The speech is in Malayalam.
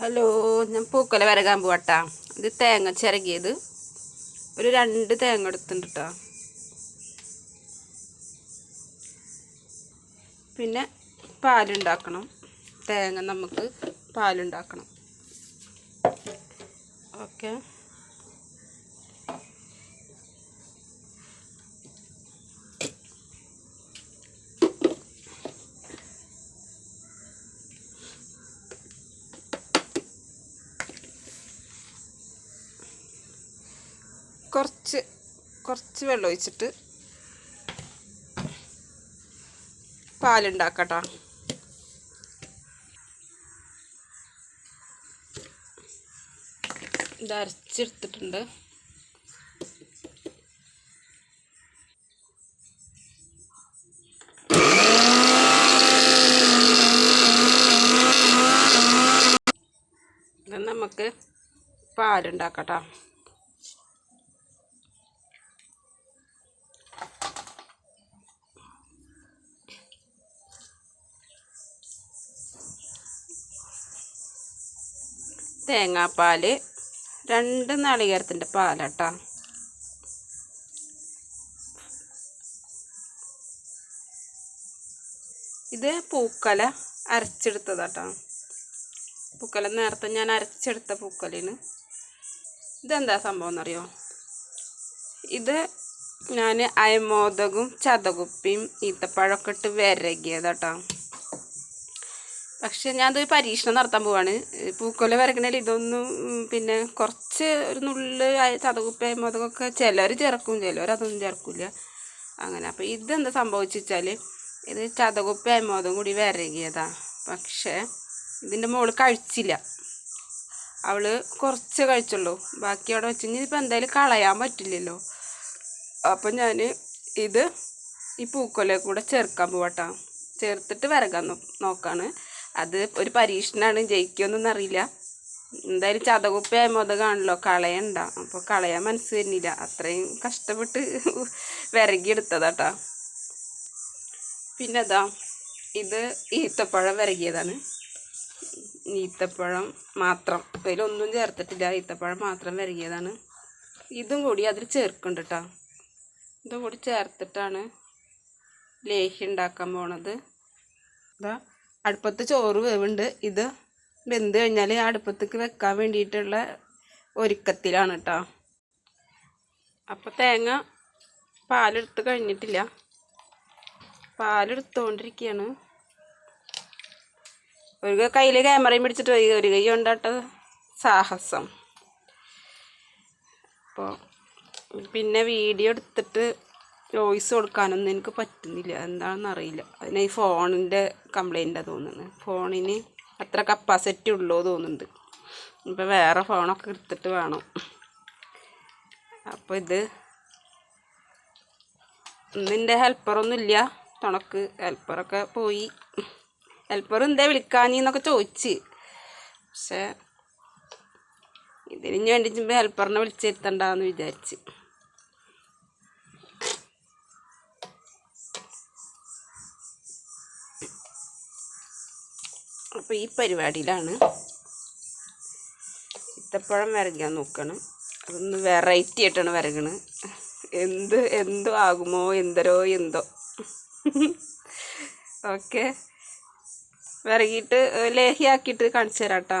ഹലോ ഞാൻ പൂക്കല വരകാൻ പോവാട്ടാ. ഇത് തേങ്ങ ചിരകിയത്. ഒരു രണ്ട് തേങ്ങ എടുത്തിട്ടുണ്ട് കേട്ടോ പിന്നെ പാലുണ്ടാക്കണം. തേങ്ങ നമുക്ക് പാലുണ്ടാക്കണം. ഓക്കെ. കുറച്ച് കുറച്ച് വെള്ളം ഒഴിച്ചിട്ട് പാലുണ്ടാക്കട്ടോ. ഇത് അരച്ചെടുത്തിട്ടുണ്ട്. നമുക്ക് പാലുണ്ടാക്കട്ടോ. തേങ്ങാപ്പാൽ രണ്ട് നാളികേരത്തിന്റെ പാലാട്ടോ. ഇത് പൂക്കല അരച്ചെടുത്തതാട്ടോ. പൂക്കല നേരത്തെ ഞാൻ അരച്ചെടുത്ത പൂക്കലിന് ഇതെന്താ സംഭവം എന്നറിയോ ഇത് ഞാൻ അയമോദകും ചതകുപ്പിയും ഈത്തപ്പഴമൊക്കെ ഇട്ട് വിരകിയതാട്ടോ. പക്ഷെ ഞാനത് പരീക്ഷണം നടത്താൻ പോവാണ്. പൂക്കൊല വരക്കണേൽ ഇതൊന്നും പിന്നെ കുറച്ച് ഒരു നുള്ള് ചതകുപ്പ മുതകൊക്കെ ചിലർ ചേർക്കും ചിലർ അതൊന്നും ചേർക്കില്ല. അങ്ങനെ അപ്പോൾ ഇതെന്താ സംഭവിച്ചാൽ ഇത് ചതകുപ്പ അയമോദം കൂടി വരകിയതാ പക്ഷേ ഇതിന്റെ മോൾ കഴിച്ചില്ല. അവൾ കുറച്ച് കഴിച്ചുള്ളൂ. ബാക്കി അവിടെ വെച്ച് ഇപ്പം എന്തായാലും കളയാൻ പറ്റില്ലല്ലോ. അപ്പം ഞാൻ ഇത് ഈ പൂക്കൊല കൂടെ ചേർക്കാൻ പോവാട്ടാ. ചേർത്തിട്ട് വരകാൻ നോക്കാണ്. അത് ഒരു പരീക്ഷണമാണ് ജയിക്കുമെന്നൊന്നും അറിയില്ല എന്തായാലും ചതകുപ്പയായ മുതകാണല്ലോ കളയണ്ട. അപ്പോൾ കളയാൻ മനസ്സ് വരുന്നില്ല. അത്രയും കഷ്ടപ്പെട്ട് വിറകിയെടുത്തതാട്ടാ പിന്നെ അതാ ഇത് ഈത്തപ്പഴം വിറകിയതാണ് ഈത്തപ്പഴം മാത്രം. അതിലൊന്നും ചേർത്തിട്ടില്ല. ഈത്തപ്പഴം മാത്രം വിരകിയതാണ്. ഇതും കൂടി അതിൽ ചേർക്കുന്നുണ്ട് കേട്ടോ ഇതും കൂടി ചേർത്തിട്ടാണ് ലേഹ്യം ഉണ്ടാക്കാൻ പോണത്. അടുപ്പത്ത് ചോറ് വേവുണ്ട്. ഇത് വെന്ത് കഴിഞ്ഞാൽ അടുപ്പത്തേക്ക് വെക്കാൻ വേണ്ടിയിട്ടുള്ള ഒരുക്കത്തിലാണ് കേട്ടോ അപ്പോൾ തേങ്ങ പാലെടുത്ത് കഴിഞ്ഞിട്ടില്ല. പാലെടുത്തുകൊണ്ടിരിക്കുകയാണ് ഒരു കയ്യിൽ ക്യാമറയും പിടിച്ചിട്ട് പോയി ഒരു കൈ കൊണ്ടാട്ട സാഹസം. അപ്പോൾ പിന്നെ വീഡിയോ എടുത്തിട്ട് വോയിസ് കൊടുക്കാനൊന്നും എനിക്ക് പറ്റുന്നില്ല. എന്താണെന്ന് അറിയില്ല. അതിന് ഈ ഫോണിന്റെ കംപ്ലൈന്റാണ് തോന്നുന്നത് ഫോണിന് അത്ര കപ്പാസിറ്റി ഉള്ളൂ തോന്നുന്നുണ്ട്. ഇപ്പോൾ വേറെ ഫോണൊക്കെ എടുത്തിട്ട് വേണം. അപ്പോൾ ഇത് ഇന്നിന്റെ ഹെൽപ്പറൊന്നുമില്ല തുണക്ക് ഹെൽപ്പറൊക്കെ പോയി. ഹെൽപ്പർ എന്താ വിളിക്കാനീന്നൊക്കെ ചോദിച്ച്. പക്ഷേ ഇതിന് വേണ്ടി ഹെൽപ്പറിനെ വിളിച്ചിരുത്തണ്ടെന്ന് വിചാരിച്ച്. അപ്പോൾ ഈ പരിപാടിയിലാണ്. ഇത്തപ്പഴം വരയ്ക്കാൻ നോക്കണം. അതൊന്ന് വെറൈറ്റി ആയിട്ടാണ് വിറകണ് എന്ത് എന്തോ ആകുമോ എന്തരോ എന്തോ. ഓക്കെ വിറകിയിട്ട് ലേഹിയാക്കിയിട്ട് കാണിച്ചു തരാം കേട്ടോ.